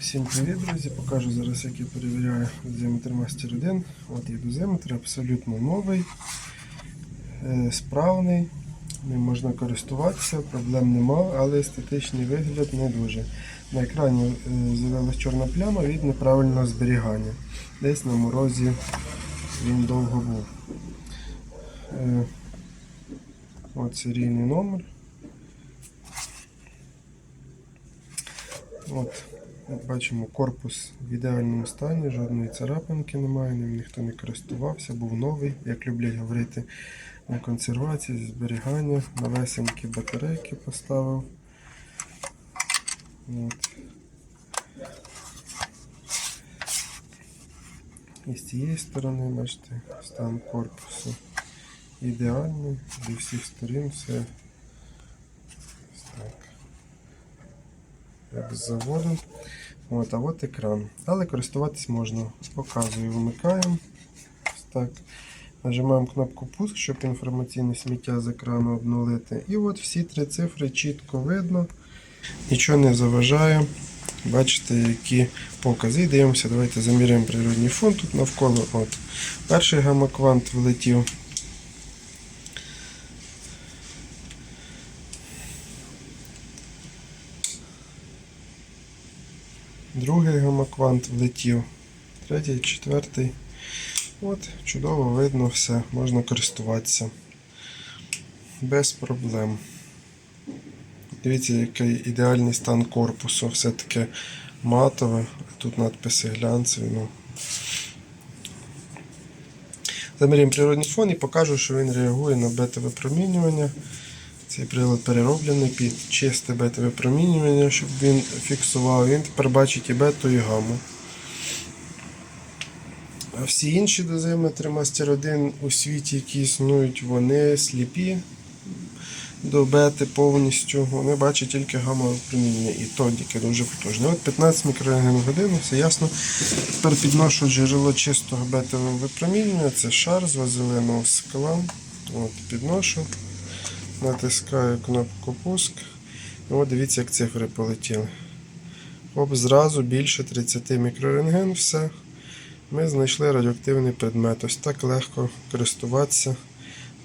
Всім привіт, друзі! Покажу зараз, як я перевіряю дозиметр Master 1. От є дозиметр, абсолютно новий, е, справний, ним можна користуватися, проблем нема, але естетичний вигляд не дуже. На екрані е, з'явилася чорна пляма від неправильного зберігання. Десь на морозі він довго був. Е, От серійний номер. От, бачимо, корпус в ідеальному стані, жодної царапинки немає, ним ніхто не користувався, був новий, як люблять говорити, на консервації, зберігання, новесенькі батарейки поставив. От. І з цієї сторони, бачите, стан корпусу ідеальний, зі всіх сторін все ось так як заводу. От, а от екран. Але користуватись можна. Показую, вмикаємо. Ось так. Нажимаємо кнопку пуск, щоб інформаційне сміття з екрану обнулити. І от всі три цифри чітко видно. Нічого не заважає. Бачите, які покази. Дивимося, давайте заміряємо природний фон тут навколо. От. Перший гамма-квант влетів. Другий гамаквант влетів. Третій, четвертий. От, чудово видно все, можна користуватися. Без проблем. Дивіться, який ідеальний стан корпусу. Все таке матове. Тут надписи глянцеві. Ну. Замірюємо природний фон і покажу, що він реагує на бета-випромінювання. Цей прилад перероблений під чисте бета-випромінювання, щоб він фіксував. Він тепер бачить і бету, і гаму. А всі інші дозиметри Master 1 у світі, які існують, вони сліпі до бети повністю. Вони бачать тільки гамма-випромінювання і то тільки дуже потужне. От 15 мікрорентген годину, все ясно. Тепер підношу джерело чистого бетового випромінювання. Це шар з вазелинового скла. От, підношу. Натискаю кнопку пуск. І от дивіться, як цифри полетіли. Оп, зразу більше 30 мікрорентген, все. Ми знайшли радіоактивний предмет. Ось так легко користуватися,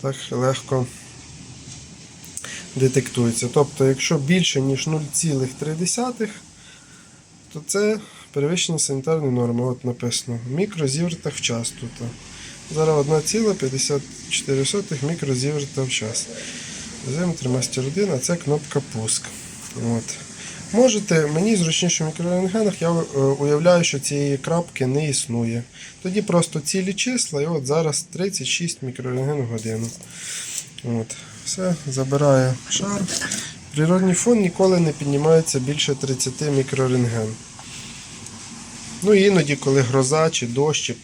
так легко детектується. Тобто, якщо більше, ніж 0,3, то це перевищення санітарної норми. От написано в мікрозівертах в час тут. Зараз 1,54 мікрозіверта в час. Дозиметр Master 1, а це кнопка пуск. От. Можете, мені зручніше в мікрорентгенах, я е, уявляю, що цієї крапки не існує. Тоді просто цілі числа, і от зараз 36 мікрорентген в годину. От. Все, забираю шар. Природний фон ніколи не піднімається більше 30 мікрорентген. Ну іноді, коли гроза чи дощ, чи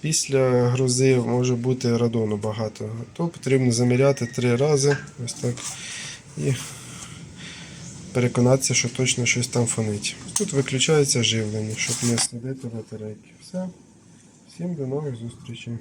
після грози може бути радону багато. То потрібно заміряти три рази. Ось так. І переконатися, що точно щось там фонить. Тут виключається живлення, щоб не слідити батарейки. Все. Всім до нових зустрічей.